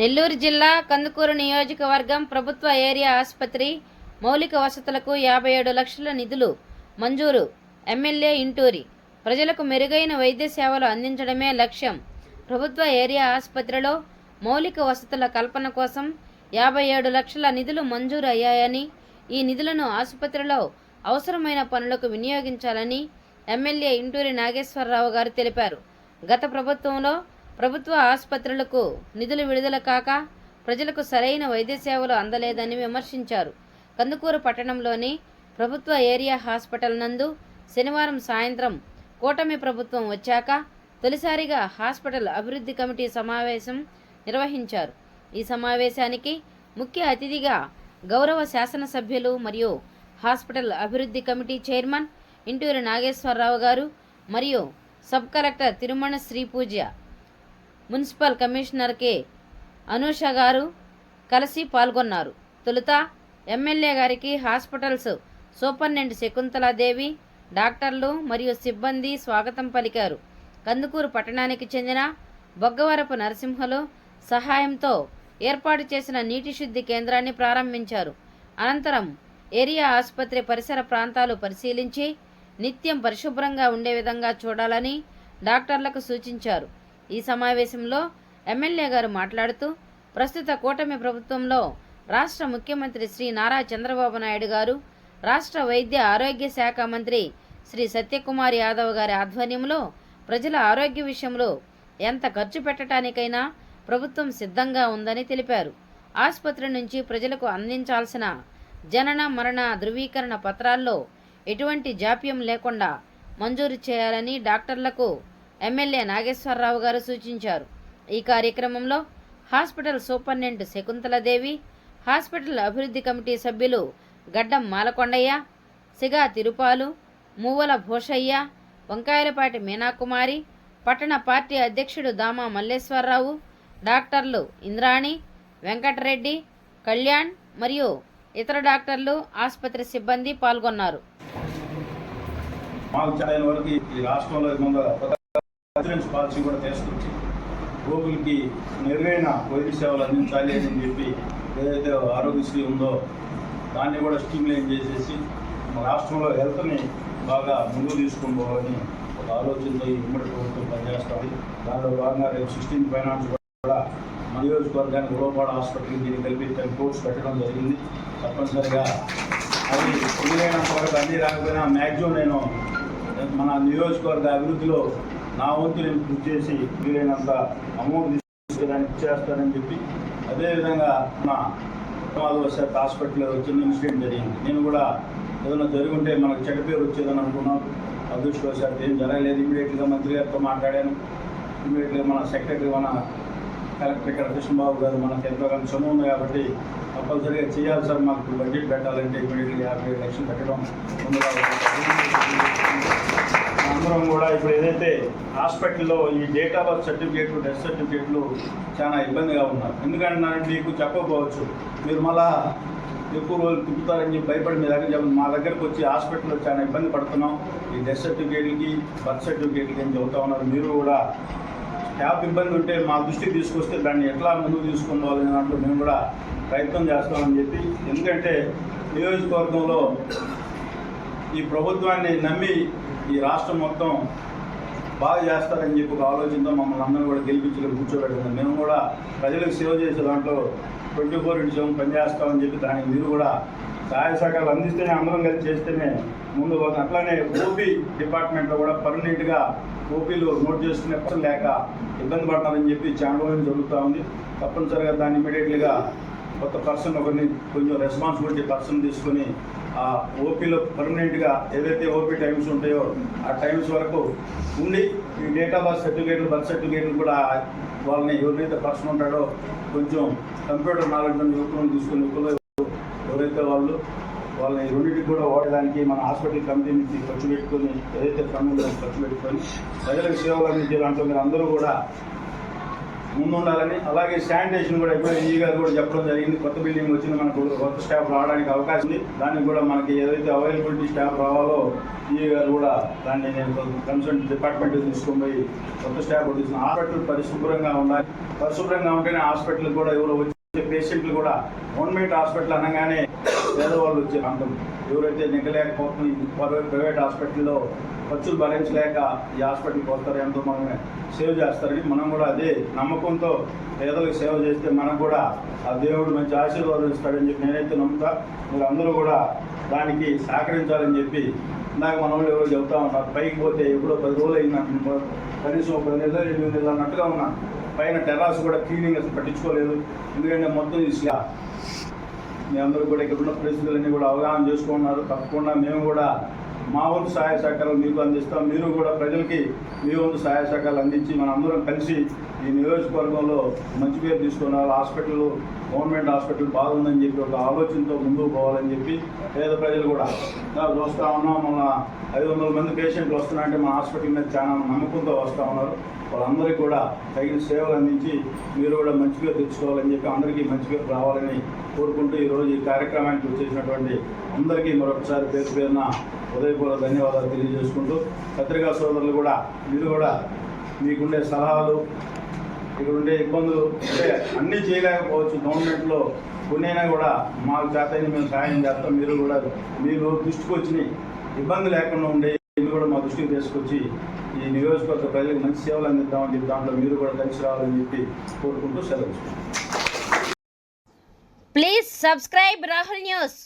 నెల్లూరు జిల్లా కందుకూరు నియోజకవర్గం ప్రభుత్వ ఏరియా ఆసుపత్రి మౌలిక వసతులకు యాభై ఏడు లక్షల నిధులు మంజూరు. ఎమ్మెల్యే ఇంటూరి. ప్రజలకు మెరుగైన వైద్య సేవలు అందించడమే లక్ష్యం. ప్రభుత్వ ఏరియా ఆసుపత్రిలో మౌలిక వసతుల కల్పన కోసం యాభై ఏడు లక్షల నిధులు మంజూరు అయ్యాయని ఈ నిధులను ఆసుపత్రిలో అవసరమైన పనులకు వినియోగించాలని ఎమ్మెల్యే ఇంటూరి నాగేశ్వరరావు గారు తెలిపారు. గత ప్రభుత్వంలో ప్రభుత్వ ఆసుపత్రులకు నిధులు విడుదల కాక ప్రజలకు సరైన వైద్య సేవలు అందలేదని విమర్శించారు. కందుకూరు పట్టణంలోని ప్రభుత్వ ఏరియా హాస్పిటల్ నందు శనివారం సాయంత్రం కూటమి ప్రభుత్వం వచ్చాక తొలిసారిగా హాస్పిటల్ అభివృద్ధి కమిటీ సమావేశం నిర్వహించారు. ఈ సమావేశానికి ముఖ్య అతిథిగా గౌరవ శాసనసభ్యులు మరియు హాస్పిటల్ అభివృద్ధి కమిటీ చైర్మన్ ఇంటూరి నాగేశ్వరరావు గారు మరియు సబ్ కలెక్టర్ తిరుమణ శ్రీ పూజ్య municipal commissioner K. Anusha garu కలిసి పాల్గొన్నారు. తొలుత ఎమ్మెల్యే గారికి హాస్పిటల్స్ సూపరింటెండెంట్ శకుంతలాదేవి డాక్టర్లు మరియు సిబ్బంది స్వాగతం పలికారు. కందుకూరు పట్టణానికి చెందిన బొగ్గవరపు నరసింహలు సహాయంతో ఏర్పాటు చేసిన నీటి శుద్ధి కేంద్రాన్ని ప్రారంభించారు. అనంతరం ఏరియా ఆసుపత్రి పరిసర ప్రాంతాలు పరిశీలించి నిత్యం పరిశుభ్రంగా ఉండే విధంగా చూడాలని డాక్టర్లకు సూచించారు. ఈ సమావేశంలో ఎమ్మెల్యే గారు మాట్లాడుతూ ప్రస్తుత కూటమి ప్రభుత్వంలో రాష్ట్ర ముఖ్యమంత్రి శ్రీ నారా చంద్రబాబు నాయుడు గారు రాష్ట్ర వైద్య ఆరోగ్య శాఖ మంత్రి శ్రీ సత్యకుమార్ యాదవ్ గారి ఆధ్వర్యంలో ప్రజల ఆరోగ్య విషయంలో ఎంత ఖర్చు పెట్టడానికైనా ప్రభుత్వం సిద్ధంగా ఉందని తెలిపారు. ఆసుపత్రి నుంచి ప్రజలకు అందించాల్సిన జనన మరణ ధృవీకరణ పత్రాల్లో ఎటువంటి జాప్యం లేకుండా మంజూరు చేయాలని డాక్టర్లకు ఎమ్మెల్యే నాగేశ్వరరావు గారు సూచించారు. ఈ కార్యక్రమంలో హాస్పిటల్ సూపరింటెండెంట్ శకుంతలదేవి హాస్పిటల్ అభివృద్ధి కమిటీ సభ్యులు గడ్డం మాలకొండయ్య సిగా తిరుపాలు మూవల భూషయ్య వంకాయలపాటి మీనాకుమారి పట్టణ పార్టీ అధ్యక్షుడు దామా మల్లేశ్వరరావు డాక్టర్లు ఇంద్రాణి వెంకటరెడ్డి కళ్యాణ్ మరియు ఇతర డాక్టర్లు ఆసుపత్రి సిబ్బంది పాల్గొన్నారు. ఇన్సూరెన్స్ పాలసీ కూడా తీసుకొచ్చి రోగులకి మెరుగైన వైద్య సేవలు అందించాలి అని చెప్పి ఏదైతే ఆరోగ్యశ్రీ ఉందో దాన్ని కూడా స్ట్రీమ్లైన్ చేసేసి మన రాష్ట్రంలో హెల్త్ని బాగా ముందుకు తీసుకొని పోవాలని ఒక ఆలోచనతో ఈ ఉమ్మడి ప్రభుత్వం పనిచేస్తుంది. దానిలో భాగంగా రేపు సిక్స్టీన్ ఫైనాన్స్ కూడా మన నియోజకవర్గానికి ఉలవపాడ హాస్పిటల్కి దీన్ని కల్పించడానికి కోర్స్ పెట్టడం జరిగింది. తప్పనిసరిగా అది వీలైనంత వరకు అన్ని రాకపోయినా మ్యాక్సిమం నేను మన నియోజకవర్గ అభివృద్ధిలో నా వంతు నేను కృషి చేసి వీలైనంత అమౌంట్ తీసుకోవడానికి చేస్తానని చెప్పి అదేవిధంగా నా ప్రమాదవశాత్ హాస్పిటల్లో చిన్న ఇన్సిడెంట్ జరిగింది. నేను కూడా ఏదైనా జరిగి ఉంటే మనకు చెడ్డ పేరు వచ్చేదని అనుకున్నాను. అదృష్టవశాత్ ఏం జరగలేదు. ఇమీడియట్గా మంత్రి గారితో మాట్లాడాను. ఇమీడియట్గా మన సెక్రటరీ మన కలెక్టర్ ఇక్కడ కృష్ణబాబు గారు మనకి ఎంతో కొంత సొమ్ము ఉంది కాబట్టి కంపల్సరీగా చేయాలి సార్. మాకు బడ్జెట్ పెట్టాలంటే ఇమీడియట్గా యాభై లక్షలు పెట్టడం ముందుగా అందరం కూడా ఇప్పుడు ఏదైతే హాస్పిటల్లో ఈ డేట్ ఆఫ్ బర్త్ సర్టిఫికేట్లు డెత్ సర్టిఫికేట్లు చాలా ఇబ్బందిగా ఉన్నారు. ఎందుకంటే మీకు చెప్పకపోవచ్చు. మీరు మళ్ళా ఎక్కువ రోజులు తిప్పుతారని భయపడి మీ దగ్గర చెప్పండి. మా దగ్గరకు వచ్చి హాస్పిటల్లో చాలా ఇబ్బంది పడుతున్నాం. ఈ డెత్ సర్టిఫికేట్కి బర్త్ సర్టిఫికేట్కి అని చెబుతా ఉన్నారు. మీరు కూడా స్టాఫ్ ఇబ్బంది ఉంటే మా దృష్టికి తీసుకొస్తే దాన్ని ఎట్లా ముందుకు తీసుకుని పోవాలనే దాంట్లో మేము కూడా ప్రయత్నం చేస్తామని చెప్పి. ఎందుకంటే నియోజకవర్గంలో ఈ ప్రభుత్వాన్ని నమ్మి ఈ రాష్ట్రం మొత్తం బాగా చేస్తారని చెప్పి ఒక ఆలోచనతో మమ్మల్ని అందరూ కూడా గెలిపించడం కూర్చోబెట్టుకుందాం మేము కూడా ప్రజలకు సేవ చేసే దాంట్లో ట్వంటీ ఫోర్ ఇంటూ సెవెన్ పనిచేస్తామని చెప్పి దానికి మీరు కూడా సహాయ సహకారాలు అందిస్తేనే అందరం కలిసి చేస్తేనే ముందు ఒక అట్లానే ఓపీ డిపార్ట్మెంట్లో కూడా పర్మనెంట్గా ఓపీలు నోట్ చేసుకునే పర్సన్ లేక ఇబ్బంది పడతారని చెప్పి చాలా జరుగుతూ ఉంది. తప్పనిసరిగా దాన్ని ఇమీడియట్లీగా కొత్త పర్సన్ ఒకరిని కొంచెం రెస్పాన్సిబిలిటీ పర్సన్ తీసుకొని ఆ ఓపీలో పర్మనెంట్గా ఏదైతే ఓపీ టైమ్స్ ఉంటాయో ఆ టైమ్స్ వరకు ఉండి ఈ డేట్ ఆఫ్ బర్త్ సర్టిఫికేట్లు బర్త్ సర్టిఫికేట్లు కూడా వాళ్ళని ఎవరైతే పర్సన్ ఉంటాడో కొంచెం కంప్యూటర్ నాలెడ్జ్ ఉన్న యువకులను తీసుకుని యువకులు ఎవరైతే వాళ్ళు వాళ్ళని రెండింటికి కూడా వాడడానికి మన హాస్పిటల్ కమిటీ నుంచి ఖర్చు పెట్టుకొని ఏదైతే ఫండ్ ఉందో ఖర్చు పెట్టుకొని ప్రజలకు సేవలు అందించే దాంట్లో మీరు అందరూ కూడా ముందు ఉండాలని అలాగే శానిటేషన్ కూడా ఇప్పుడు ఈ గారు కూడా చెప్పడం జరిగింది. కొత్త బిల్డింగ్ వచ్చింది మనకు కొత్త స్టాఫ్ రావడానికి అవకాశం ఉంది. దానికి కూడా మనకి ఏదైతే అవైలబిలిటీ స్టాఫ్ రావాలో ఈ గారు కూడా దాన్ని నేను కన్సల్ట్ డిపార్ట్మెంట్ తీసుకొని పోయి కొత్త స్టాఫ్ తీసుకుని హాస్పిటల్ పరిశుభ్రంగా ఉండాలి. పరిశుభ్రంగా ఉంటేనే హాస్పిటల్ కూడా ఎవరో వచ్చే పేషెంట్లు కూడా గవర్నమెంట్ హాస్పిటల్ అనగానే పేదవాళ్ళు వచ్చే అంటారు ఎవరైతే నెగ్గలేకపోతున్న ప్రైవేట్ హాస్పిటల్లో ఖర్చులు భరించలేక ఈ హాస్పిటల్కి వస్తారు ఎంతో మనమే సేవ్ చేస్తారని మనం కూడా అదే నమ్మకంతో పేదలకు సేవ చేస్తే మనకు కూడా ఆ దేవుడు మంచి ఆశీర్వాదం ఇస్తాడని చెప్పి నేనైతే నమ్ముతా. మీరు అందరూ కూడా దానికి సహకరించాలని చెప్పి ఇందాక మన వాళ్ళు ఎవరు చెబుతా ఉన్నారు. పైకి పోతే ఎప్పుడో పది రోజులు అయిందంటే కనీసం ఒక పది నెలలు ఎనిమిది నెలలు అన్నట్టుగా ఉన్నాను పైన టెర్రాస్ కూడా క్లీనింగ్ అసలు పట్టించుకోలేదు. ఎందుకంటే మొత్తం ఇసుక మీ అందరూ కూడా ఇక్కడ ఉన్న పరిస్థితులన్నీ కూడా అవగాహన చేసుకున్నారు. తప్పకుండా మేము కూడా మా వంతు సహాయ సహకారాలు మీకు అందిస్తాం. మీరు కూడా ప్రజలకి మీ వంతు సహాయ సహకారాలు అందించి మన అందరం కలిసి ఈ నియోజకవర్గంలో మంచి పేరు తీసుకున్నారు. హాస్పిటల్ గవర్నమెంట్ హాస్పిటల్ బాగుందని చెప్పి ఒక ఆలోచనతో ముందుకు పోవాలని చెప్పి పేద ప్రజలు కూడా వస్తూ ఉన్నాం. మన ఐదు వందల మంది పేషెంట్లు వస్తున్నారంటే మన హాస్పిటల్ మీద చాలా నమ్మకంతో వస్తూ ఉన్నారు. వాళ్ళందరికీ కూడా తగిన సేవలు అందించి మీరు కూడా మంచి పేరు తెచ్చుకోవాలని చెప్పి అందరికీ మంచి పేరు రావాలని కోరుకుంటూ ఈరోజు ఈ కార్యక్రమానికి వచ్చేసినటువంటి అందరికీ మరొకసారి పేరు పేరున హృదయపూర్వక ధన్యవాదాలు తెలియజేసుకుంటూ పత్రికా సోదరులు కూడా మీరు కూడా మీకుండే సలహాలు ఇక్కడ ఉండే ఇబ్బందులు అంటే అన్నీ చేయలేకపోవచ్చు. గవర్నమెంట్లో కొన్నైనా కూడా మాకు చేతని మేము సహాయం చేస్తాం. మీరు కూడా మీరు దృష్టికి వచ్చినాయి ఇబ్బంది లేకుండా ఉండే మీరు కూడా మా దృష్టికి తీసుకొచ్చి ఈ నియోజకవర్గ ప్రజలకు మంచి సేవలు అందిద్దామని చెప్పి దాంట్లో మీరు కూడా కలిసి రావాలని చెప్పి కోరుకుంటూ సెలవు ప్లీజ్ సబ్స్క్రైబ్ రాహుల్ న్యూస్